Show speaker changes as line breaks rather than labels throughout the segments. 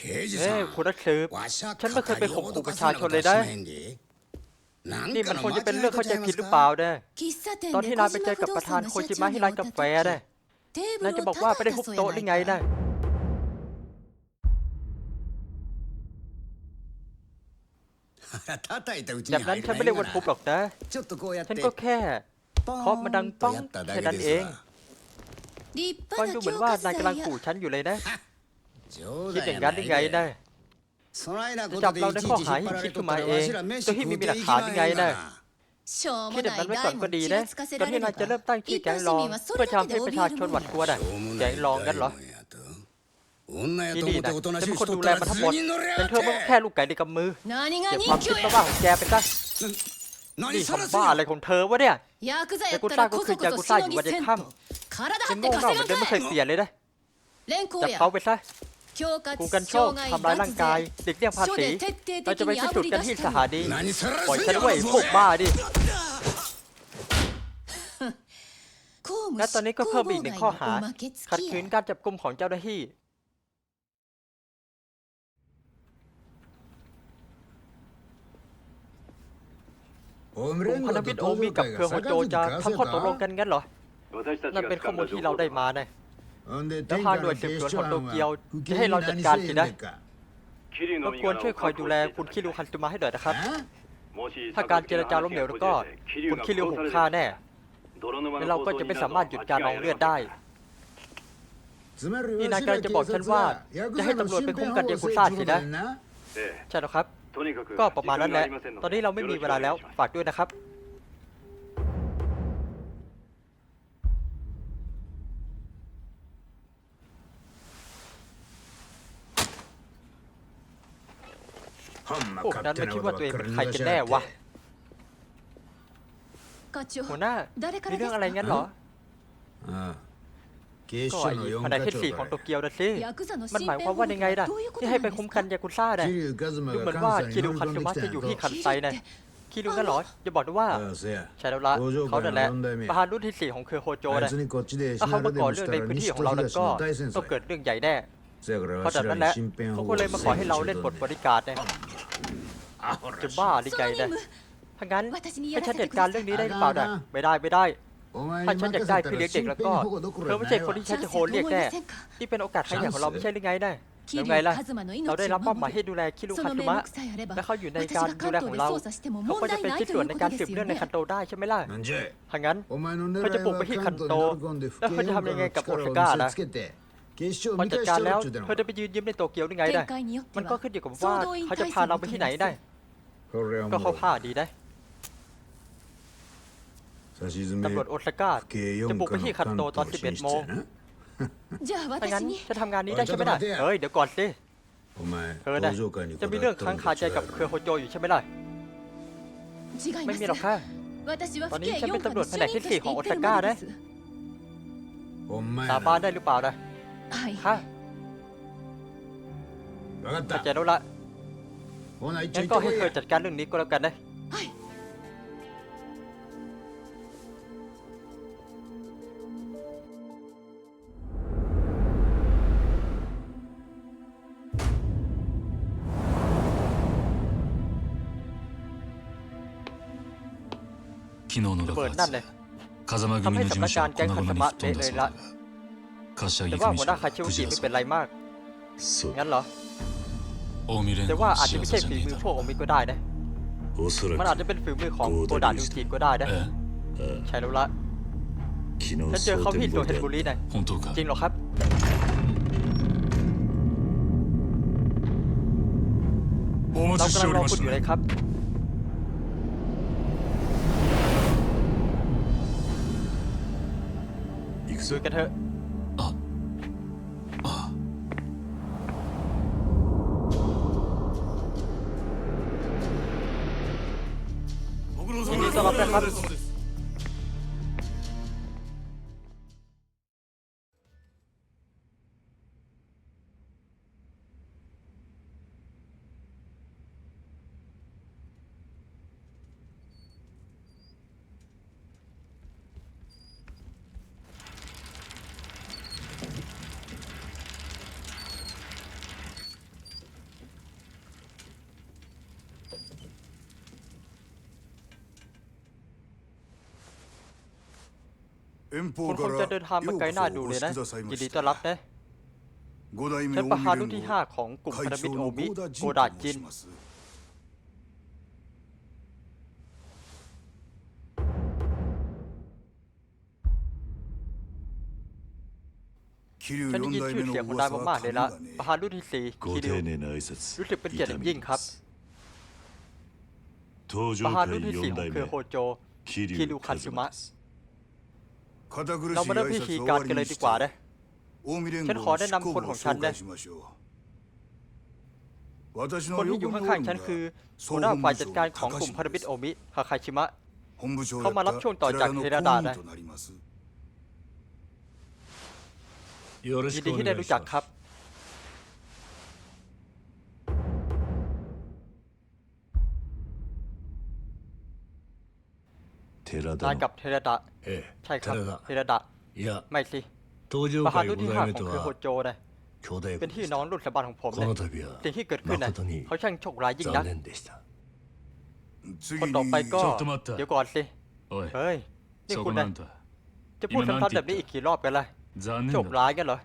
เอ้คุณรักสืบฉันไม่เคยไปข่มขู่ประชาชนเลย
ได้
นี่มันคงจะเป็นเรื่องเข้าใจผิดหรือเปล่าเด้ตอนที่นายไปเจอกับประธานโคจิมะที่ร้านกาแฟเด้นายจะบอกว่าไม่ได้ฮุบโต๊ะหรือไงนะจากนั้นฉันไม่ได้วนทุบหรอกนะ ฉันก็แค่ครอบมันดังป้องแค่นั้นเอง
ก็
ดูเหมือนว่านายกำลังขู่ฉันอยู่เลยนะ คิดอย่างนั้นได้ไงนะจับเราในข้อหาที่คิดขึ้นมาเองจะยที่มีหลักฐานยังไงนะคิดแบบนั้นไว้ก่อนก็ดีนะตอนที่
เรา
จะเริ่มตั้งชื่อแก๊งรองเพื่อทำให้ประชาชนหวัด
น
กลัว
ได้
แก๊งรองกันเหรอที่นี่นะจะเป็นคนดูแลมาทั้งหมดเป็
น
เธอเมื่งแค่ลูกไก่ในกำมือเก็บความคิดบ้าของแกไปซะนี่ทำบ้าอะไรของเธอวะเนี่ย
ยากุซ่าก็คือยา
กุซ่าอยู่วัน
เดี
ย
ค่ำฉัน
โง่เง่าเหมือนเดิมไม่เคยเปลี่ยนเลยนะจับเขาไปซะ
ขู่
กันโชคทำร้ายร่างกายเด็กเลี่ยงภาษีเราจะไปพิสูจุ
ด
กันที่สถานีปล่อยฉันไว้พวกบ้าดิและตอนนี้ก็เพิ่มอีกหนึ่งข้อหา ขัดขืนการจับกุมของเจ้าหน้าที่กลุ่มพันธมิตรโอมิกับเครือโฮโจจะทำข้อตกลงกันงั้นเหรอ นั่นเป็นข้อมูลที่เราได้มา
เนี่
แล้วพาหน่วยสืบสวนของโตเกียว
ที่
ให้เราจัดการสินะรบกวนช่วยคอยดูแลคุณคิริวคันตุมาให้หน่อยนะครับ ถ้าการเจรจาล้มเหลวแล้วก็คุณคิริวถูกฆ่าแน่และเราก็จะไม่สามารถหยุดการนองเลือดได้นี่นายกำลังจะบอกฉันว่า จะให้ตำรวจไปคุ้มกันยากุซ่าสินะ ใช่แล้วครับ ก็ประมาณนั้นแหละ ตอนนี้เราไม่มีเวลาแล้ว ฝากด้วยนะครับ พวกนั้นไม่คิดว่าตัวเองเป็นใครกันแน่วะหัวหน้ามีเรื่องอะไรงั้นเหรอก็ไอ้
ภา
ยใน
เทศ
สี่ของโตเกียวนะสิ มันหมายความว่าในไงล่ะที่ให้ไปคุ้มกันยากุซ่าเนี่ยดูเหมือนว่าคิรุคัน
ซึ
มะจะอยู่ที่คันไซนี่คิรุกันเหรออย่าบอกว่าใช่แล้วละเขาเนี่แหละประธานรุ่นที่สี่ของเคอโฮโจ
เนี่ย
ถ้าเขามาก่อเรื่องในพื้นที่ของเราแล้วก็ต้องเกิดเรื่องใหญ่แน่เพราะจา
ก
นั้นแหละเขาก็เลยมาขอให้เราเล่นบทบริการเนี่ย จะบ้าดี
ใจ
เลยถ้างั้นให้ฉันจัดการเรื่องนี้ได้หรือเปล่าดะไม่ได้ไม่ได้ ถ้าฉันอยากได้พี่เลี้ยงเด็กแล้วก็เธอไม่ใช่คนที่ฉันจะโหนเรียกแน่ที่เป็นโอกาสครั้งใหญ่ของเราไม่ใช่หรือไงได้แล้วไงล่ะ เราได้รับมอบหมายให้ดูแลคิรุคาตุมะ และเขาอยู่ในการดูแลของเรา เขาก็จะเป็นชิ้
ต
รว
จ
ในการสืบเรื่องในคันโตได้ใช่ไหมล่ะถ้างั้นเขาจะ
ป
ลุกไปที่คันโต แล้วเขาจะทำยังไงกับโอซาก้าล่ะมั
น
จัดการแล้วเธอจะไปยืนยิ้มในโตเกียวได้ไงได้ มันก็ขึ้นอยู่กับว่าเขาจะพาเราไปที่ไหนได้ ก็เข้าผ้าดีได้ตำรวจโอซาก้าจะบุกไปที่คันโตตอน 11 โมงถ้างั้นจะทำงานนี้ได้ใช่ไหมล่ะ
เฮ้
ย เดี๋ยวก่อนสิเธอ
เนี่
จะมีเรื่องค้างคาใจกับเครือโฮโจอยู่ใช่ไหมล่ะ ไม่มีหรอกค่ะ ตอนนี้ฉันเป็นตำรวจแผนกที่สี่ของโอซาก้านะสาบานได้หรือเปล่านะค่ะเข้าใจแล้วละ งั้นก็ให้เธอจัดการเรื่องนี้ก็แล้วกันนะเปิดนั่นเลยทำให้สำนักงานแก๊งคันธมะเละเลยละแต่ว่าหัวหน้าคาชิว
จิ
ไม่เป็นไรมากงั้นเหรอ แต่ว่าอาจจะไม่ใช่ฝีมือพวกโอมิก็ได้นะมันอาจจะเป็นฝีมือของ
โกดา
ดูจีก็ได้นะใช่แล้วละฉันเจอเขาที่โดเฮนบุรีนะ
本
จริงเหรอครับ
เรา
待ち
กำลังรอ
ま
คุณอยู่เลยครับ
行く
ดู
ぜ
กันเถอะ น คุ
ณคงจะเดินทางมาไกลหน้าดูเลยนะยินดีต้อนรับนะฉันประธานรุ่นที่ 5 ของกลุ่มพันธมิตรโอมิโกดาจิน ฉันได้ยินชื่อเสียงของนายมากๆเลยละประธานรุ่นที่สี่คิริวรู้สึกเป็นเกียรติยิ่งครับประธานรุ่นที่สี่ของเคือโฮโจคิริวคาซุมะ
เรา
เรมาเริ่ม
พิ
พิธี
กา
การกันเลยดีกว่า
ได้
ฉันขอแนะนำคนของฉันน
ด้
คนที่อยู่ข้างๆฉันคือหัวหน้าฝ่ายจัดการของกลุ่มพัะบิดโอมิมิฮาคาชิมะ เขามารับช่วงต่อจา
จก
เท
เรา
ดานะยินดีที่ได้รู้จักครับ
เทระดะ
นายกับเทระดะ
เออ
ใช่ครับเทระดะ
เะ
ไม่สิมหาดู
ต
ที่
代
ห้า
目
ของคือโฮโจเล
ย
เป็นที่น้องรุ่นสบันของผม
こ
เล
のย
สิ่งที่เกิดขึ้นน่ะเขาช่างโชคร้ายยิ่งนักคนต่อไปก็เดี๋ยวก่อนสิเฮ้ย นี่คุณ
な
นะจะพูด
ค
ซ้ำๆแบบนี้อีกกี่รอบกันล่ะโชคร้ายกันเหรอ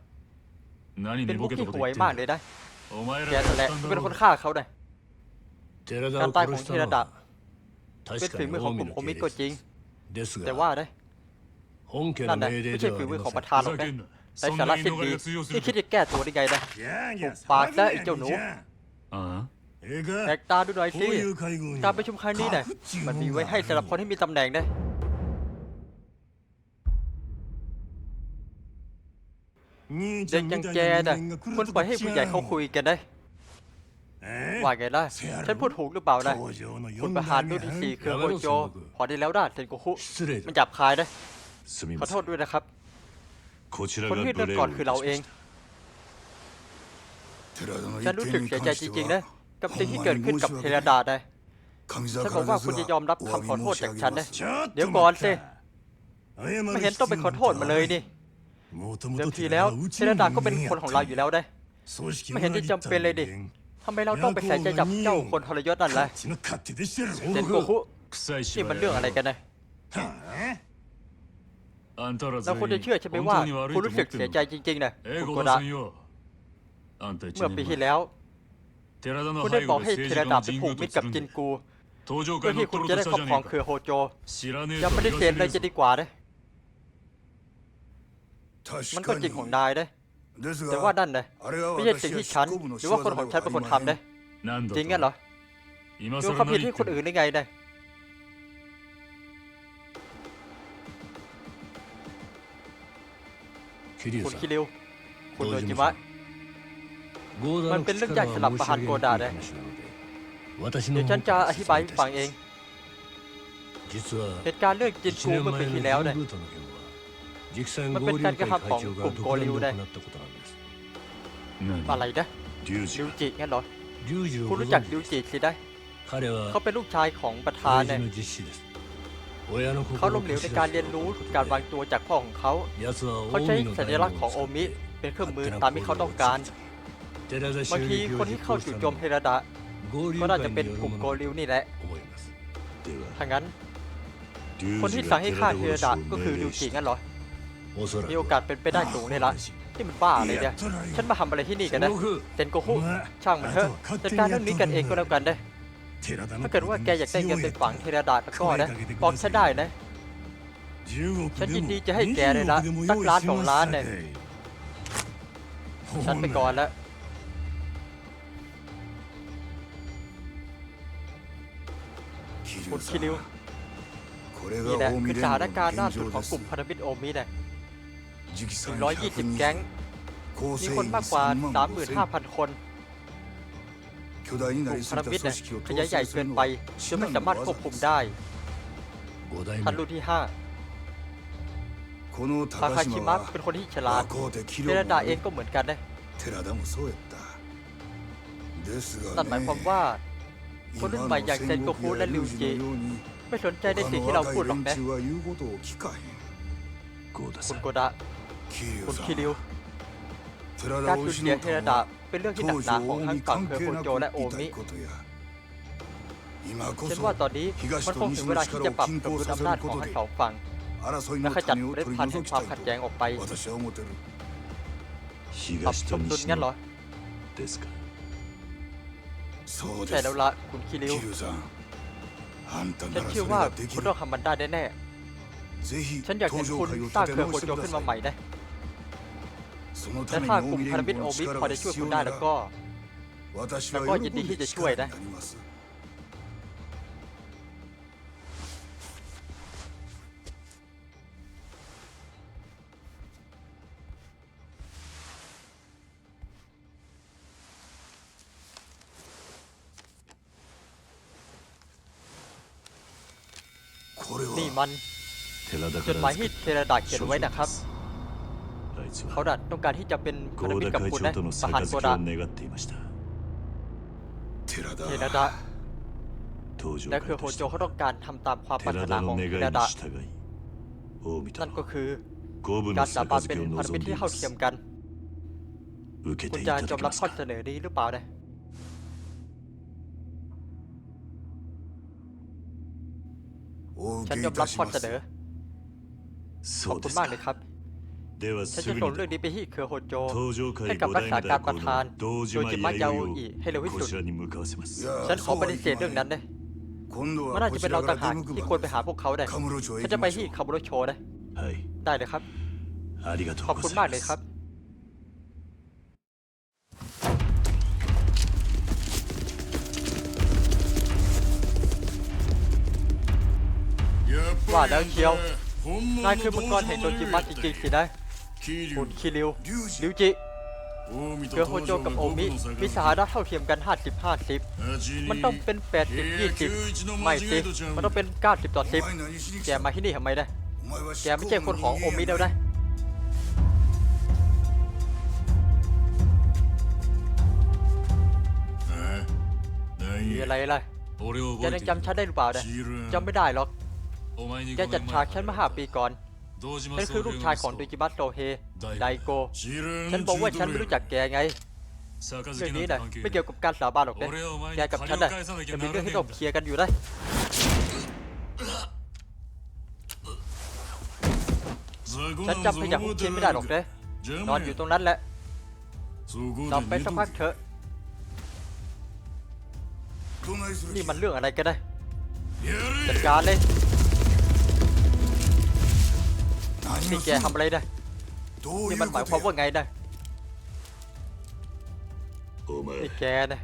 เป็นพวกที่
た
ห
と
วยมากเลยนะ
お
แก
ら
กันแหละ
ที่
เป็นคนฆ่าเขาเลยการตายของเทระ
のは
เป็นฝีมือของกลุ่มโอミมิ
โกะ
จริง แต่ว่าがนะ
本家の命令ではありません
ふざけんな
แต่
そん
สาระ
な
สิ้นะแต่
สารัตชิ
น
用すที่
คิดจะแก้ตัวได้ไงนะ
ギャーギャー騒
ぎやがってん
じゃん
あ
え
แหกかตาดูหน่อยสิการประชุมครั้งนี้เนี่ยมันมีไว้ให้สำหรับคนที่มีตำแหน่งนะ
兄
เด็
ゃ
กย่ง
た
แกい
な
นะคุณรปล่อยให้ผู้ใหญ่เขาคุยกันได้ ว่าไงล่ะ ฉันพูดถูกหรือเปล่านะคุณประธานรุ่นที่สี่คือโกโจ พอได้แล้วด้าเซนโกคุมันจับคายนะขอโทษด้วยนะครับ คนที่เริ่ก่อนคือเราเอง ฉันรู้สึกเสียใจจริงๆนะ กับสิ่งที่เกิดขึ้นกับเทระดาได้ฉันบอกว่าคุณจะยอมรับคำขอโทษจากฉันนะ เดี๋ยวก่อนสิ ไม่เห็นต้องไปขอโทษมาเลยนี่ เดิมทีแล้วเทระดาก็เป็นคนของเราอยู่แล้ว
ได้
ไม่เห็น
จะ
จำเป็นเลยดิ ทำไมเราต้องไปใส่ใจจับเจ้าคนทรยศนั่นล่ะเซนโกคุนี่มันเรื่องอะไรกันนะแล้
ว
คุณจะเชื่อใช่ไหมว่าคุณรู้สึกเสียใจจริงๆนะคุณโกดะเมื่อปีที่แล้ว คุณได้บอกให้เทระดาไปผูกมิตรกับจินกูเพื่อที่คุณจะได้ครอบครองเคือโฮโจยัง
ไม่
ได้เซ็
น
เลยจะดีกว่าเด้มันก็จริงของนาย
เด้
แต่ว่านั่น
เลย
ไม่ใช่สิ่งที่ฉันหรือว่าคนของฉันเป็นคนทำ
เลย
จริงงั้นเหรอ
ดู
ความผิด
ที่
คนอื่นได้ไงได้คุณคิริวคุณโดจิมะมันเป็นเรื่องใหญ่สำหรับประธานโกดา
เลย
เดี๋ยวฉันจะอธิบายฟังเอง เหตุการณ์เรื่องจินกูเมื่อปีที่แล้วเนี่ย มันเป็นการกระทำของกลุ่มโกริว
ได้
อะไรนะดิวจิงั้นเหรอคุณรู้จักดิวจิสิได้ เขาเป็นลูกชายของประธานเนี่ยเขาล้มเหลวในการเรียนรู้การวางตัวจากพ่อของเขา เขาใช้สัญลักษณ์ของโอมิเป็นเครื่องมือตามที่เขาต้องการบางทีคนที่เข้าจุ
ด
โจมเทระดะก็น่าจะเป็นกลุ่มโกริวนี่แหละถ้างั้น คนที่สั่งให้ฆ่าเทระดะก็คือดิวจิงั้นเหรอ มีโอกาสเป็นไปได้สูงเลยละที่มันบ้าเลยเนี่ยฉันมาทำอะไรที่นี่กันนะเซนโกฮุช่างมันเถอะจัดการเรื่องนี้กันเองก็แล้วกันเด้ถ้าเกิดว่าแกอยากได้เงินเป็นฝังเทระดาแล้วก็นะบอกฉันได้นะฉันยินดีจะให้แกเลยละสักล้านสองล้านเนี่ยฉันไปก่อนแล้วคุณคิริวนี่แหละคือสถานการณ์ล่าสุดของกลุ่มพันธมิตรโอมิเนี่ย
120
120 แก๊แก๊ง
มี
คนมากกว่า
ว่า
35,000 คน
35,000
กลุ่มพพ
ลัลั
มิมิตรเนี่ย
ย
ข
ข
ยายใหญ่เกิน
ไป
ไป
จ
จนไม่สามารถควบคุมได้ท่านรุ่นที่ 5 ทาคา
คา
ชิ
ชิ
มะ
มะ
เป็นคนที่ฉลาดเทระดา
ดา
เองก็เหมือนกันนะนั่นหมายความว่า คนรุ่นใหม่อย่างเซนโกคุและลิวจิไม่สนใจในสิ่งที่เราพูดหรอกนะคุณโกดะ คุณคิริวการสูญเสียเทระดาเป็นเรื่องที่หนักหนาของทั้งฝั่งเคอ
ร์
โคโจและโอมิฉันว่าตอนนี้มันคงถึงเวลาที่จะปรับสมดุลอำนาจของทั้งสองฝั่ง
และขจัดเมล็ดพันแห่งความขัดแย้งออกไปปรับสมดุลงั้นเหรอใช่แล้วละคุณคิริวฉั
น
เชื่อว่าคุณต้องทำมันได้แน่ๆฉันอยากเห็นคุณสร้างเครือโคโจขึ้นมาใหม่นะ และถ้ากลุ่มพา
รา
บิ
ท
โอบิ
ท
พอจะช่วยคุณได้แล้วก็แล้วก็ยินดีที่จะช่วยนะนี่มันจดหมายที่เทระดาเขียนไว้นะครับ เขาดัดต้องการที่จะเป็นคนธมิตรกับคุณนะปหารโกดะเทระดาแต่คือโฮโจเขาต้องการทำตามความปรารถนาของเทระดานั่นก็คือการสาบานเป็นพันธมิตรที่เท่าเทียมกันคุณจะยอมรับข้อเสนอนี้หรือเปล่าเนี่
ย
ฉันยอมรับข้อเสนอขอบคุณมากเลยครับ ฉันจะส่งเรื่องนี้ไปที่เคอร์โฮโจให้กับรักษาการประธานโดจิมะยาโออิให้เร็วที่สุด ฉันขอปฏิเสธเรื่องนั้นเลยมันน่าจะเป็นเราต่างหากที่ควรไปหาพวกเขาได้ฉันจะไปที่คาบุโรโชได้ได้เลยครับ ขอบคุณมากเลยครับว่าแล้วเชียวนายคือมังกรแห่งโจจิมะจริงๆสินะ หุ่คิริวลิวจิเกือโฮโจกับโอมิมีสาระเท่าเทียมกัน 50 50 มันต้องเป็น 80 20 ไม่สิ มันต้องเป็น 90 ต่อ 10 แกมาที่นี่ทำไมนะแกไม่ใช่คนของโอมิแล้วนะมีอะไรล่ะแกยังจำฉันได้หรือเปล่านะจำไม่ได้หรอกแกจัดฉากฉันมาห้าปีก่อน นั่นคือลูกชายของโดจิบัตโตเฮไดโกฉันบอกว่าฉันไม่รู้จักแกไงเรื่องนี้นะไม่เกี่ยวกับการสาบานหรอกเนะแกกับฉันนะจะมีเรื่องให้ต้องเคลียร์กันอยู่ได้ฉันจำขยะของเคนไม่ได้หรอกเนะนอนอยู่ตรงนั้นแหละนอนไปสักพักเถอะนี่มันเรื่องอะไรกันนะจัดการเลย นี่แกทำอะไร
ได้
นี่มันหมายความว่าไง
ได้
นี่แกนะ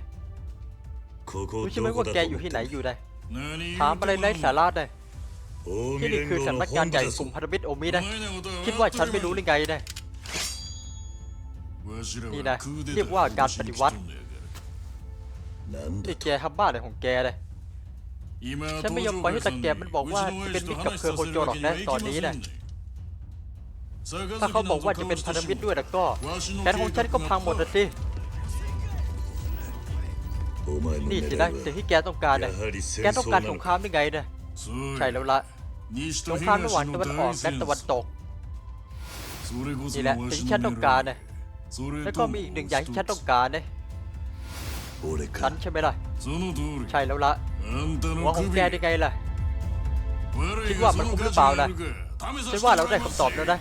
รู้ใช่ไหมว่าแกอยู่ที่ไหนอยู่ได้ถามอะไรไร้สาระ
ได้
ที่นี่คือสำนักงานใหญ่กลุ่มพันธมิตรโอมิ
ได้
คิดว่าฉันไม่รู้หรือไง
ได้
นี่นะเรียกว่าการปฏิวัตินี่แกทำบ้าอะไรของแกได้ฉันไม่ยอมปล่อยให้ตะแกมันบอกว่าเป็นมิตรกับเคอร์โคโจหรอกนะตอนนี้นะ ถ้าเขาบอกว่าจะเป็นพันธมิตรด้วยแล้วก็แผนของฉันก็พังหมดสินี่สินะสิ่งที่แกต้องการ
เนะ
แกต้องการสงครามได้ไงเนี่ยใช่แล้วละสงครามระหว่างตะวันออกและตะวันตกนี่แหละสิ่งที่ฉันต้องการเนะแล้วก็มีอีกหนึ่งอย่างที่ฉันต้องการเนะฉันใช่ไหมล่ะใช่แล้วล่ะหัวของแกได้ไงล่ะคิดว่ามันคุ้มหรือเปล่าล่ะฉันว่าเราได้คำตอบแล้วนะ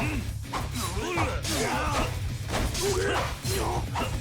嗯。有人有
人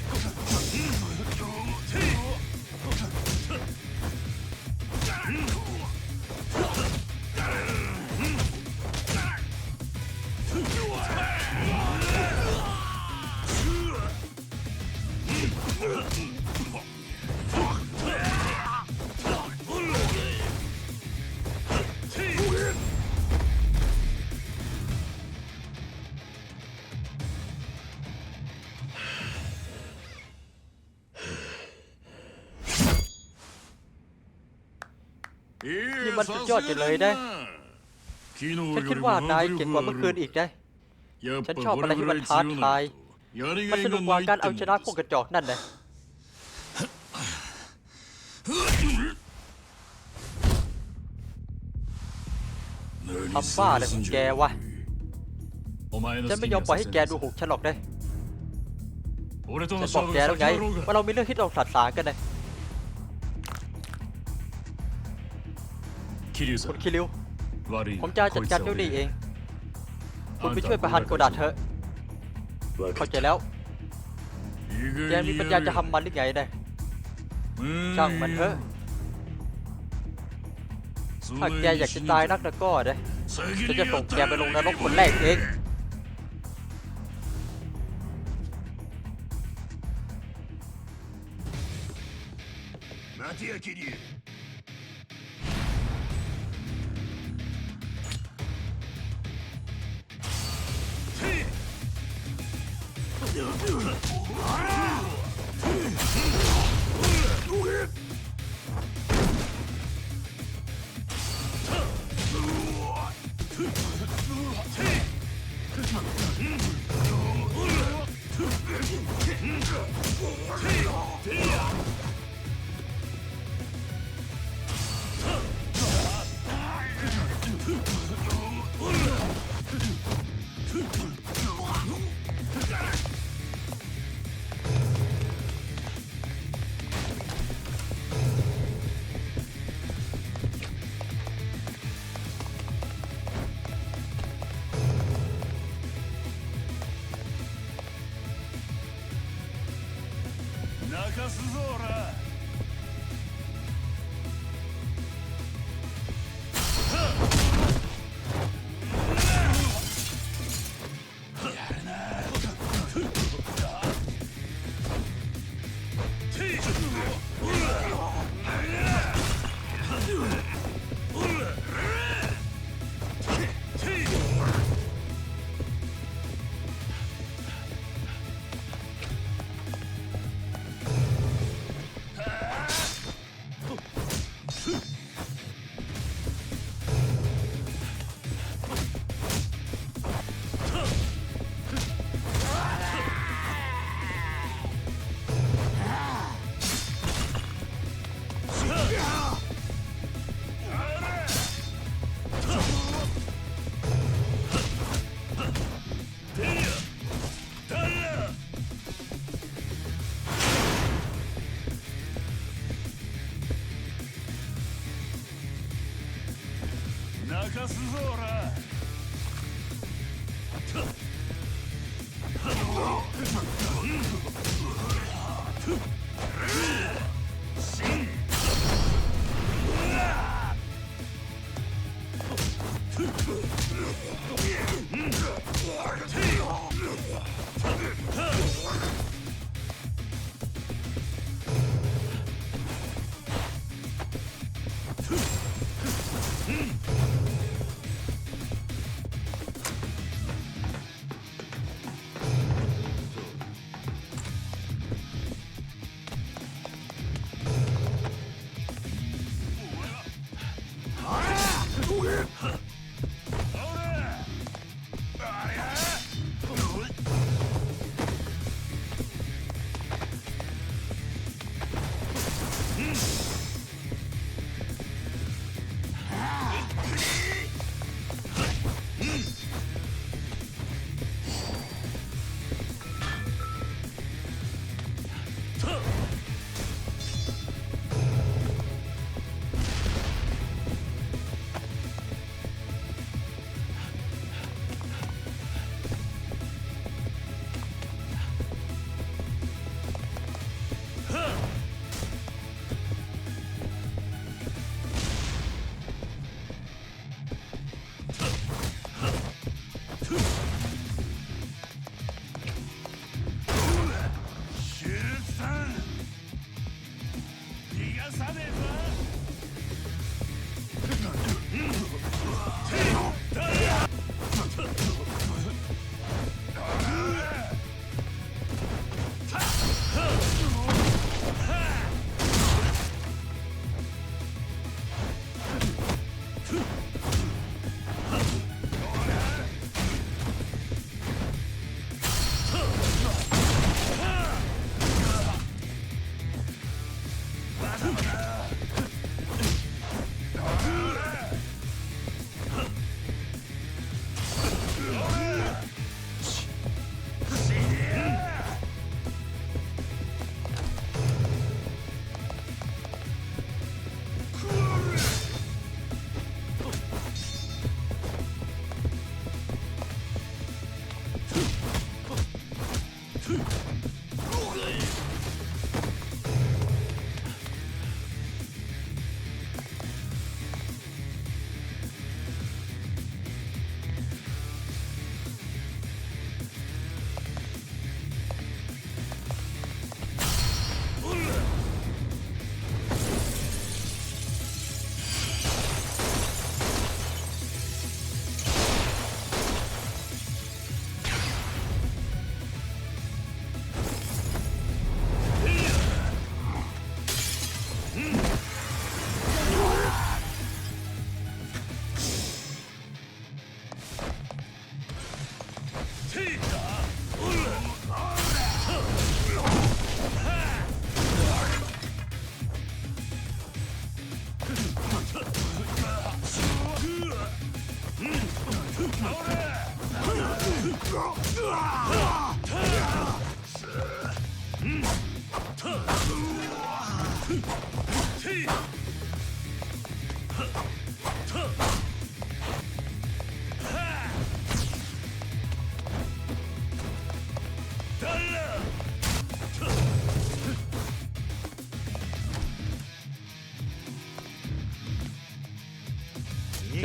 มันสุดยอดจังเลยนะฉันคิดว่านายเก่งกว่าเมื่อคืนอีกนะฉันชอบอะไรที่มันท้าทาย มันสนุกกว่าการเอาชนะพวกกระจอกนั่นนะทำบ้าอะไรของแกวะ ฉันไม่ยอมปล่อยให้แกดูถูกฉันหรอกนะฉันบอกแกแล้วไงว่าเรามีเรื่องที่ต้องสัตสางกันน คิ
ริว
คุณคิคิวผมจะจัดการเจ้าหนี้เอง คุณไปช่วยประหารโกโดาดเถอะเข้าใจแล้วแกมีปัญญาจะทำมันได้ไงได้ช่างมันเถอะ ถ้าแกอยากจะตายนันักกนะก็ได้ฉันจะส่งแกไปลงนรกคนแรกเแร
กกเคิลิว 桐生泣かすぞおら Дозора! Huh.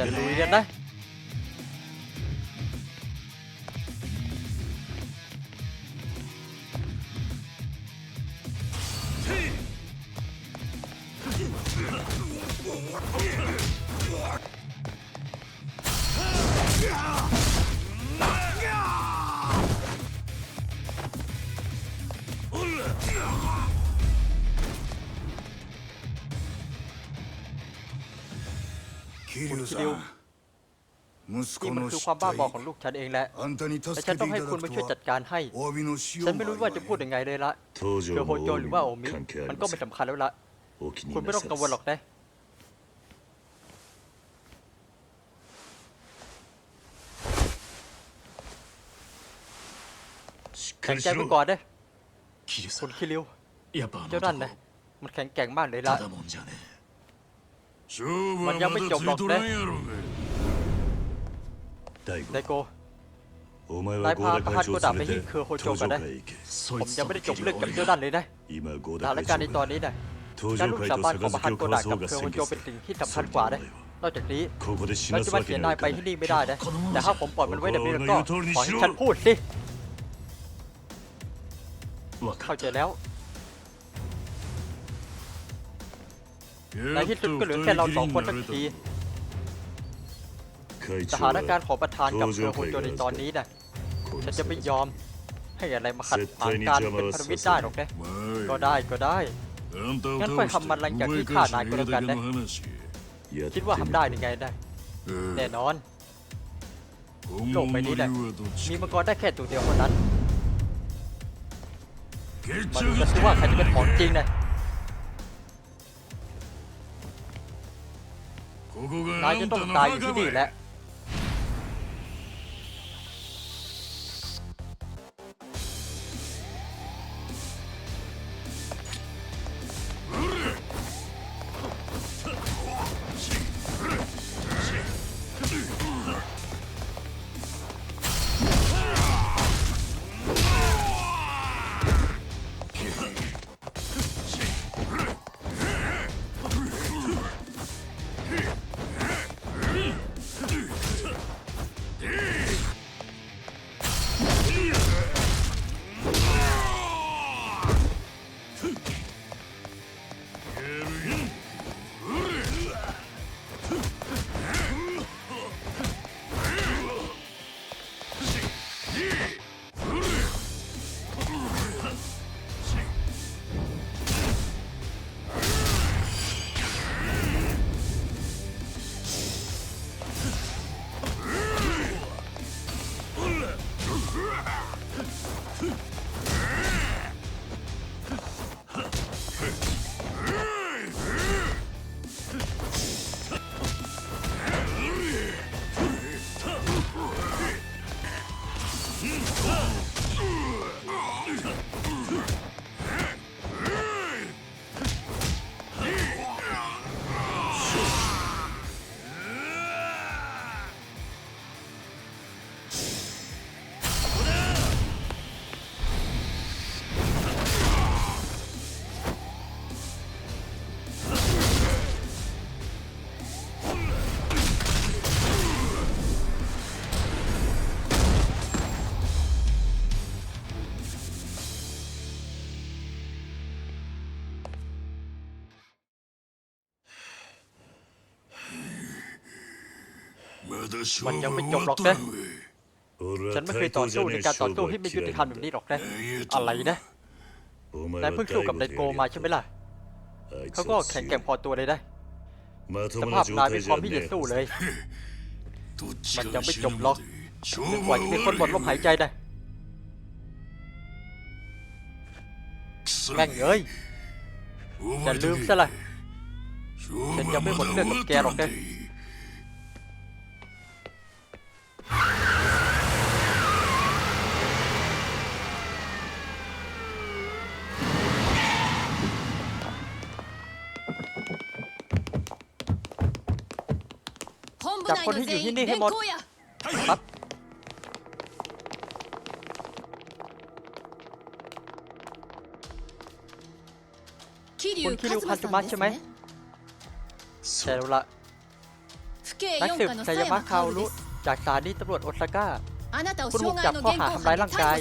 จะลุยกันนะ คิ
ริว
นี่มันคือความบ้าบอของลูกฉันเองแหละแต่ฉันต้องให้คุณมาช่วยจัดการให้ ฉั
น
ไม่รู้ว่าจะพูดยังไงเลยละเกียวโฮโจหรือว่าโอมิมันก็ไม่สำคัญแล้วละคุณไม่ต้องกังวลหรอกนะแข็งใจไปก่อน
เด้
คุณคิริวเจ้านั่นนะมันแข็งแกร่งมากเลยละ
มันยังไม่จบหรอกเด้
ไดโกนา
ย
พาประธา
น
โกดาไปที่
เค
อร์โฮโจกันนะผมยังไม่ได้จบเรื่องกับเจ้า
ดั
นเลยนะสถานการณ์ในตอนนี้นะการลุกสามานของป
ระ
ธา
น
โกดากับ
เค
อร์โฮโจเป็นสิ่งที่สำคัญกว่านะนอกจากนี้เราจะมาเสียนา
ย
ไปที่นี่ไม่ได้นะแต่ถ้าผมปล่อยมันไว้แบบนี้แล้วก็ขอให้ฉันพูดสิเข้าใจแล้ว ในที่สุดก็เหลือแค่เราสองคนเสักทีสถานการณ์ของประธานกับเรือหุ่นยนต์ในตอนนี้นะฉันจะไม่ยอมให้อะไรมาขัดขวางการเป็นพันธมิตรได้หรอกนะก็ได้ก็ได้งั้น
ไป
ทำมันหลังจากที่ข้านายก็แล้วกันนะคิดว่าทำได้ยังไงได้ แน่นอนโลกไปนี้แหละมีมังกรได้แค่ตัวเดียวเท่านั้นมาดูกันสิว่าใครจะเป็นของจริงนะ นายจะต้องตายอยู่ที่นี่แหละ Yeah! มันยังไม่จบหรอกนะ ฉันไม่เคยต่อสู้ในการต่อสู้ที่ไม่ยุติธรรมแบบนี้หรอกนะ อะไรนะ นายเพิ่งสู้กับไดโกมาใช่ไหมล่ะ เขาก็แข็งแกร่งพอตัวเลยนะส
ส
ภา
ภา
พ
พ
นานา
ยย
ไม่
ไม่
พ
พ
ร้
ร้
อ
อ
ม
ม
ที่
ที่
จะ
จะ
สู้
สู้
เล
เลย ย
มันยังไม่จบหรอกจนกว่าจะมีคนหมดลมหายใจนะแม่งเอ้ยอย่าลืมซะละฉันยังไม่หมดเรื่องกับแกหรอกนะ
จับคนที่อยู่ที่นี่ให้หมด
ครับคุณคิริวคันจุมัสใช่ไหมใช่แล้วล่ะนักสืบไซยามะคาวรุจากสถานีตำรวจโอซาก้าคุณถูกจับข้อหาทำร้ายร่างกาย